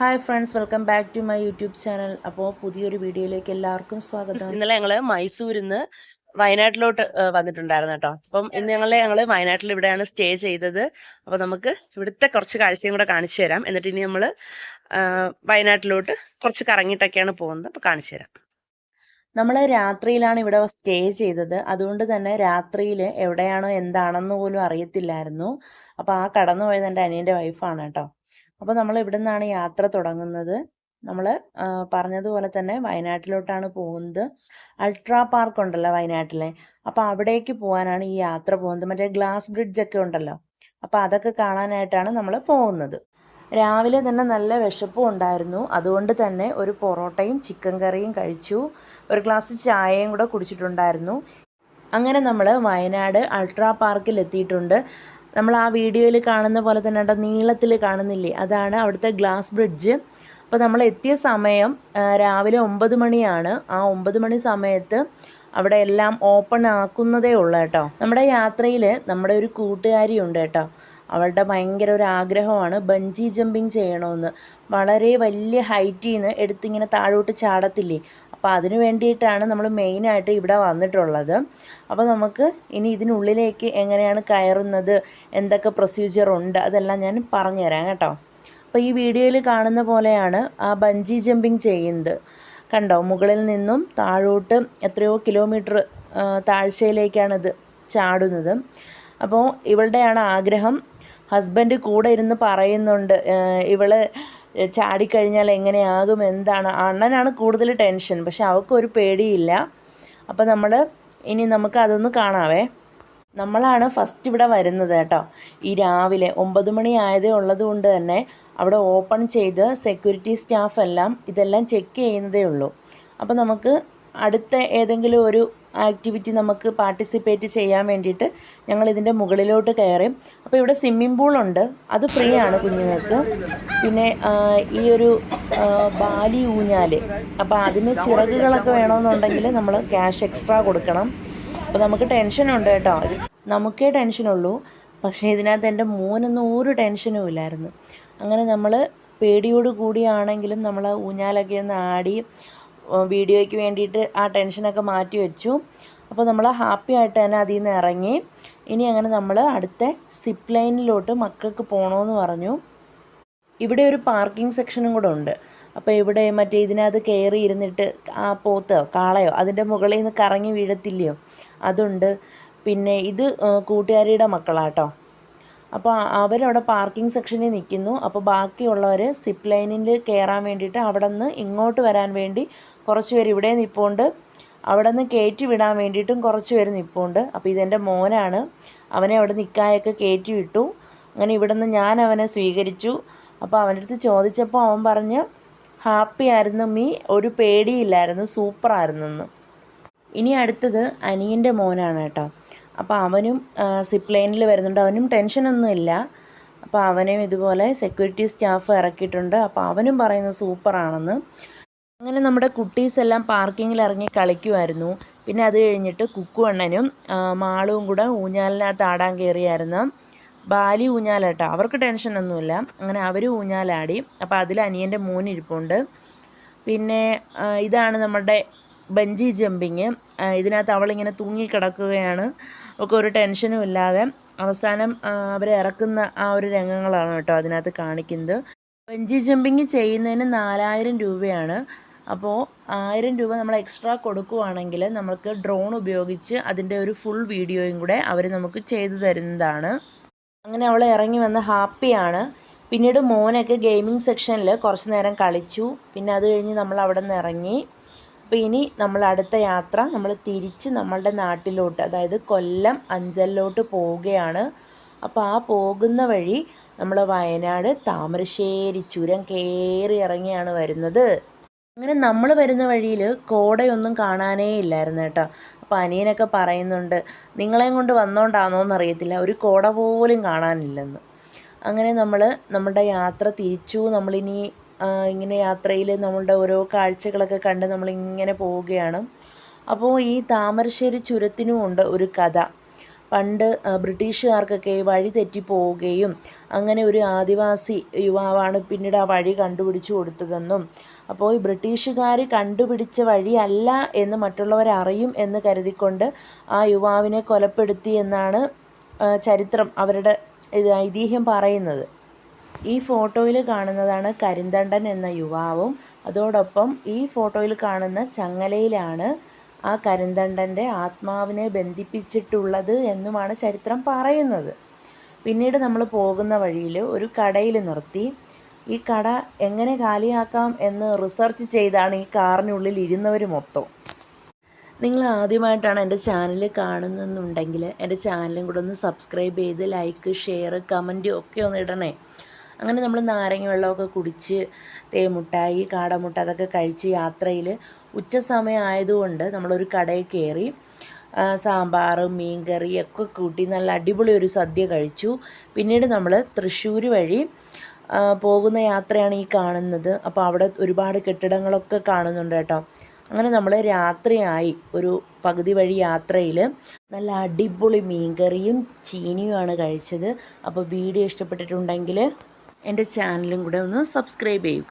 Hi friends welcome back to my YouTube channel അപ്പോൾ പുതിയൊരു വീഡിയോയിലേക്ക് എല്ലാവർക്കും സ്വാഗതം. ഇന്നലെ ഞങ്ങൾ മൈസൂരിൽ നിന്ന് വയനാട്ടിലോട്ട് വന്നിട്ടുണ്ടായിരുന്നു കേട്ടോ. അപ്പം ഇന്ന് ഞങ്ങൾ ഞങ്ങൾ വയനാട്ടിൽ ഇവിടെയാണ് സ്റ്റേ ചെയ്തത്. അപ്പോൾ നമുക്ക് ഇവിടുത്തെ കുറച്ച് കാഴ്ചയും കൂടെ കാണിച്ചു തരാം. എന്നിട്ട് ഇനി നമ്മൾ വയനാട്ടിലോട്ട് കുറച്ച് കറങ്ങിയിട്ടൊക്കെയാണ് പോകുന്നത്. അപ്പോൾ കാണിച്ചു തരാം. നമ്മൾ രാത്രിയിലാണ് ഇവിടെ സ്റ്റേ ചെയ്തത്. അതുകൊണ്ട് തന്നെ രാത്രിയിൽ എവിടെയാണോ എന്താണെന്ന് പോലും അറിയത്തില്ലായിരുന്നു. അപ്പോൾ ആ കടന്നു പോയത് എന്റെ അനിയന്റെ വൈഫാണ് കേട്ടോ. അപ്പോൾ നമ്മൾ ഇവിടെ നിന്നാണ് യാത്ര തുടങ്ങുന്നത്. നമ്മൾ പറഞ്ഞതുപോലെ തന്നെ വയനാട്ടിലോട്ടാണ് പോകുന്നത്. അൾട്രാ പാർക്ക് ഉണ്ടല്ലോ വയനാട്ടിലെ. അപ്പോൾ അവിടേക്ക് പോകാനാണ് ഈ യാത്ര പോകുന്നത്. മറ്റേ ഗ്ലാസ് ബ്രിഡ്ജ് ഒക്കെ ഉണ്ടല്ലോ. അപ്പോൾ അതൊക്കെ കാണാനായിട്ടാണ് നമ്മൾ പോകുന്നത്. രാവിലെ തന്നെ നല്ല വിശപ്പും ഉണ്ടായിരുന്നു. അതുകൊണ്ട് തന്നെ ഒരു പൊറോട്ടയും ചിക്കൻ കറിയും കഴിച്ചു. ഒരു ഗ്ലാസ് ചായയും കൂടെ കുടിച്ചിട്ടുണ്ടായിരുന്നു. അങ്ങനെ നമ്മൾ വയനാട് അൾട്രാ പാർക്കിൽ എത്തിയിട്ടുണ്ട് നമ്മൾ ആ വീഡിയോയിൽ കാണുന്ന പോലെ തന്നെ അവിടെ നീളത്തിൽ കാണുന്നില്ലേ? അതാണ് അവിടുത്തെ ഗ്ലാസ് ബ്രിഡ്ജ്. അപ്പോൾ നമ്മൾ എത്തിയ സമയം രാവിലെ ഒമ്പത് മണിയാണ്. ആ ഒമ്പത് മണി സമയത്ത് അവിടെ എല്ലാം ഓപ്പൺ ആക്കുന്നതേ ഉള്ളൂ കേട്ടോ. നമ്മുടെ യാത്രയിൽ നമ്മുടെ ഒരു കൂട്ടുകാരി ഉണ്ട് കേട്ടോ. അവളുടെ ഭയങ്കര ഒരു ആഗ്രഹമാണ് ബഞ്ചി ജമ്പിങ് ചെയ്യണമെന്ന്. വളരെ വലിയ ഹൈറ്റിൽ നിന്ന് എടുത്തിങ്ങനെ താഴോട്ട് ചാടത്തില്ലേ? അപ്പോൾ അതിനു വേണ്ടിയിട്ടാണ് നമ്മൾ മെയിനായിട്ട് ഇവിടെ വന്നിട്ടുള്ളത്. അപ്പോൾ നമുക്ക് ഇനി ഇതിനുള്ളിലേക്ക് എങ്ങനെയാണ് കയറുന്നത് എന്തൊക്കെ പ്രൊസീജിയർ ഉണ്ട് അതെല്ലാം ഞാൻ പറഞ്ഞു തരാം കേട്ടോ. അപ്പോൾ ഈ വീഡിയോയിൽ കാണുന്ന പോലെയാണ് ആ ബഞ്ചി ജമ്പിങ് ചെയ്യുന്നത്. കണ്ടോ? മുകളിൽ നിന്നും താഴോട്ട് എത്രയോ കിലോമീറ്റർ താഴ്ചയിലേക്കാണിത് ചാടുന്നത്. അപ്പോൾ ഇവളുടെയാണ് ആഗ്രഹം. ഹസ്ബൻഡ് കൂടെ ഇരുന്ന് പറയുന്നുണ്ട് ഇവൾ ചാടിക്കഴിഞ്ഞാൽ എങ്ങനെയാകും എന്താണ്? അണ്ണനാണ് കൂടുതൽ ടെൻഷൻ പക്ഷെ അവൾക്കൊരു പേടിയില്ല. അപ്പോൾ നമ്മൾ ഇനി നമുക്ക് അതൊന്ന് കാണാവേ. നമ്മളാണ് ഫസ്റ്റ് ഇവിടെ വരുന്നത് കേട്ടോ. ഈ രാവിലെ ഒമ്പത് മണി ആയതേ ഉള്ളത് കൊണ്ട് തന്നെ അവിടെ ഓപ്പൺ ചെയ്ത് സെക്യൂരിറ്റി സ്റ്റാഫ് എല്ലാം ഇതെല്ലാം ചെക്ക് ചെയ്യുന്നതേ ഉള്ളൂ. അപ്പോൾ നമുക്ക് അടുത്ത ഏതെങ്കിലും ഒരു ആക്ടിവിറ്റി നമുക്ക് പാർട്ടിസിപ്പേറ്റ് ചെയ്യാൻ വേണ്ടിയിട്ട് ഞങ്ങൾ ഇതിന്റെ മുകളിലോട്ട് കയറി. അപ്പോൾ ഇവിടെ സ്വിമ്മിംഗ് പൂളുണ്ട്. അത് ഫ്രീ ആണ് കുഞ്ഞുങ്ങൾക്ക്. പിന്നെ ഈ ഒരു ബാലി ഊഞ്ഞാൽ അപ്പോൾ അതിന് ചിറകുകളൊക്കെ വേണമെന്നുണ്ടെങ്കിൽ നമ്മൾ ക്യാഷ് എക്സ്ട്രാ കൊടുക്കണം. അപ്പോൾ നമുക്ക് ടെൻഷനുണ്ട് കേട്ടോ. നമുക്കേ ടെൻഷനുള്ളൂ. പക്ഷേ ഇതിനകത്ത് എന്റെ മോനൊന്നും ഒരു ടെൻഷനും ഇല്ലായിരുന്നു. അങ്ങനെ നമ്മൾ പേടിയോട് കൂടിയാണെങ്കിലും നമ്മൾ ഊഞ്ഞാലൊക്കെ ഒന്ന് ആടി വീഡിയോയ്ക്ക് വേണ്ടിയിട്ട് ആ ടെൻഷനൊക്കെ മാറ്റി വെച്ചു. അപ്പോൾ നമ്മൾ ഹാപ്പി ആയിട്ട് തന്നെ അതിൽ നിന്ന് ഇറങ്ങി. ഇനി അങ്ങനെ നമ്മൾ അടുത്ത സിപ്പ് ലൈനിലോട്ട് മക്കൾക്ക് പോകണമെന്ന് പറഞ്ഞു. ഇവിടെ ഒരു പാർക്കിംഗ് സെക്ഷനും കൂടെ ഉണ്ട്. അപ്പോൾ ഇവിടെ മറ്റേ ഇതിനകത്ത് കയറി ഇരുന്നിട്ട് ആ പോത്തോ കാളയോ അതിന്റെ മുകളിൽ നിന്ന് കറങ്ങി വീഴത്തില്ലയോ? അതുണ്ട്. പിന്നെ ഇത് കൂട്ടുകാരിയുടെ മക്കളാട്ടോ. അപ്പോൾ അവരവിടെ പാർക്കിംഗ് സെക്ഷനിൽ നിൽക്കുന്നു. അപ്പോൾ ബാക്കിയുള്ളവർ സിപ്പ് ലൈനിൽ കയറാൻ വേണ്ടിയിട്ട് അവിടെ നിന്ന് ഇങ്ങോട്ട് വരാൻ വേണ്ടി കുറച്ച് പേര് ഇവിടെ നിൽപ്പുണ്ട് അവിടെ നിന്ന് കയറ്റി വിടാൻ വേണ്ടിയിട്ടും കുറച്ച് പേര് നിൽപ്പുണ്ട് അപ്പോൾ ഇതെന്റെ മോനാണ്. അവനെ അവിടെ നിൽക്കായൊക്കെ കയറ്റി വിട്ടു. അങ്ങനെ ഇവിടെ നിന്ന് ഞാൻ അവനെ സ്വീകരിച്ചു. അപ്പോൾ അവന്റെ അടുത്ത് ചോദിച്ചപ്പോൾ അവൻ പറഞ്ഞ് ഹാപ്പി ആയിരുന്നു മീ. ഒരു പേടിയില്ലായിരുന്നു. സൂപ്പറായിരുന്നു ഇനി അടുത്തത് അനിയന്റെ മോനാണ് കേട്ടോ. അപ്പോൾ അവനും സിപ്പ് ലൈനിൽ വരുന്നുണ്ട്. അവനും ടെൻഷനൊന്നുമില്ല അപ്പോൾ അവനെയും ഇതുപോലെ സെക്യൂരിറ്റി സ്റ്റാഫ് ഇറക്കിയിട്ടുണ്ട്. അപ്പോൾ അവനും പറയുന്നത് സൂപ്പറാണെന്ന് അങ്ങനെ നമ്മുടെ കുട്ടീസ് എല്ലാം പാർക്കിങ്ങിൽ ഇറങ്ങി കളിക്കുമായിരുന്നു പിന്നെ അത് കഴിഞ്ഞിട്ട് കുക്കു അണ്ണനും മാളും കൂടെ ഊഞ്ഞാലിനകത്ത് ആടാൻ കയറിയായിരുന്നു ബാലി ഊഞ്ഞാലാട്ടോ അവർക്ക് ടെൻഷനൊന്നുമില്ല അങ്ങനെ അവർ ഊഞ്ഞാലാടി. അപ്പോൾ അതിൽ അനിയന്റെ മോൻ ഇരിപ്പുണ്ട്. പിന്നെ ഇതാണ് നമ്മുടെ ബഞ്ചി ജമ്പിങ് ഇതിനകത്ത് അവളിങ്ങനെ തൂങ്ങിക്കിടക്കുകയാണ്. ഒക്കെ ഒരു ടെൻഷനും ഇല്ലാതെ അവസാനം അവരെ ഇറക്കുന്ന ആ ഒരു രംഗങ്ങളാണ് കേട്ടോ അതിനകത്ത് കാണിക്കുന്നത്. ബഞ്ചി ജമ്പിങ് ചെയ്യുന്നതിന് നാലായിരം രൂപയാണ്. അപ്പോൾ ആയിരം രൂപ നമ്മൾ എക്സ്ട്രാ കൊടുക്കുവാണെങ്കിൽ നമുക്ക് ഡ്രോൺ ഉപയോഗിച്ച് അതിന്റെ ഒരു ഫുൾ വീഡിയോയും കൂടെ അവർ നമുക്ക് ചെയ്തു തരുന്നതാണ്. അങ്ങനെ അവൾ ഇറങ്ങി വന്ന് ഹാപ്പിയാണ്. പിന്നീട് മോനൊക്കെ ഗെയിമിംഗ് സെക്ഷനിൽ കുറച്ച് നേരം കളിച്ചു. പിന്നെ അത് കഴിഞ്ഞ് നമ്മൾ അവിടെ നിന്ന് ഇറങ്ങി. അപ്പോൾ ഇനി നമ്മൾ അടുത്ത യാത്ര നമ്മൾ തിരിച്ച് നമ്മളുടെ നാട്ടിലോട്ട് അതായത് കൊല്ലം അഞ്ചലിലോട്ട് പോവുകയാണ്. അപ്പോൾ ആ പോകുന്ന വഴി നമ്മൾ വയനാട് താമരശ്ശേരി ചുരം കയറി ഇറങ്ങിയാണ് വരുന്നത്. അങ്ങനെ നമ്മൾ വരുന്ന വഴിയിൽ കോടയൊന്നും കാണാനേ ഇല്ലായിരുന്നു കേട്ടോ. അപ്പോൾ അനിയനൊക്കെ പറയുന്നുണ്ട് നിങ്ങളെയും കൊണ്ട് വന്നോണ്ടാണോ എന്നറിയത്തില്ല ഒരു കോട പോലും കാണാനില്ലെന്ന്. അങ്ങനെ നമ്മൾ നമ്മുടെ യാത്ര തിരിച്ചു. നമ്മളിനി ഇങ്ങനെ യാത്രയിൽ നമ്മളുടെ ഓരോ കാഴ്ചകളൊക്കെ കണ്ട് നമ്മളിങ്ങനെ പോവുകയാണ്. അപ്പോൾ ഈ താമരശ്ശേരി ചുരത്തിനും ഉണ്ട് ഒരു കഥ. പണ്ട് ബ്രിട്ടീഷുകാർക്കൊക്കെ വഴി തെറ്റി പോവുകയും അങ്ങനെ ഒരു ആദിവാസി യുവാവാണ് പിന്നീട് ആ വഴി കണ്ടുപിടിച്ചു കൊടുത്തതെന്നും അപ്പോൾ ഈ ബ്രിട്ടീഷുകാർ കണ്ടുപിടിച്ച വഴിയല്ല എന്ന് മറ്റുള്ളവരറിയും എന്ന് കരുതിക്കൊണ്ട് ആ യുവാവിനെ കൊലപ്പെടുത്തി എന്നാണ് ചരിത്രം അവരുടെ ഐതിഹ്യം പറയുന്നത്. ഈ ഫോട്ടോയിൽ കാണുന്നതാണ് കരിന്തണ്ടൻ എന്ന യുവാവും. അതോടൊപ്പം ഈ ഫോട്ടോയിൽ കാണുന്ന ചങ്ങലയിലാണ് ആ കരിന്തണ്ടന്റെ ആത്മാവിനെ ബന്ധിപ്പിച്ചിട്ടുള്ളത് എന്നുമാണ് ചരിത്രം പറയുന്നത്. പിന്നീട് നമ്മൾ പോകുന്ന വഴിയിൽ ഒരു കടയിൽ നിർത്തി. ഈ കട എങ്ങനെ കാലിയാക്കാം എന്ന് റിസർച്ച് ചെയ്താണ് ഈ കാറിനുള്ളിൽ ഇരുന്നവർ മൊത്തം. നിങ്ങൾ ആദ്യമായിട്ടാണ് എന്റെ ചാനൽ കാണുന്നെന്നുണ്ടെങ്കിൽ എന്റെ ചാനലും കൂടെ ഒന്ന് സബ്സ്ക്രൈബ് ചെയ്ത് ലൈക്ക് ഷെയർ കമന്റ് ഒക്കെ ഒന്ന് ഇടണേ. അങ്ങനെ നമ്മൾ നാരങ്ങ വെള്ളമൊക്കെ കുടിച്ച് തേമുട്ടായി കാടമുട്ട അതൊക്കെ കഴിച്ച് യാത്രയിൽ ഉച്ച സമയം ആയതുകൊണ്ട് നമ്മളൊരു കടയിൽ കയറി സാമ്പാർ മീൻകറി ഒക്കെ കൂട്ടി നല്ല അടിപൊളി ഒരു സദ്യ കഴിച്ചു. പിന്നീട് നമ്മൾ തൃശ്ശൂർ വഴി പോകുന്ന യാത്രയാണ് ഈ കാണുന്നത്. അപ്പോൾ അവിടെ ഒരുപാട് കെട്ടിടങ്ങളൊക്കെ കാണുന്നുണ്ട് കേട്ടോ. അങ്ങനെ നമ്മൾ രാത്രിയായി ഒരു പകുതി വഴി യാത്രയിൽ നല്ല അടിപൊളി മീൻകറിയും ചീനിയുമാണ് കഴിച്ചത്. അപ്പോൾ വീഡിയോ ഇഷ്ടപ്പെട്ടിട്ടുണ്ടെങ്കിൽ എന്റെ ചാനലും കൂടെ ഒന്ന് സബ്സ്ക്രൈബ് ചെയ്യൂ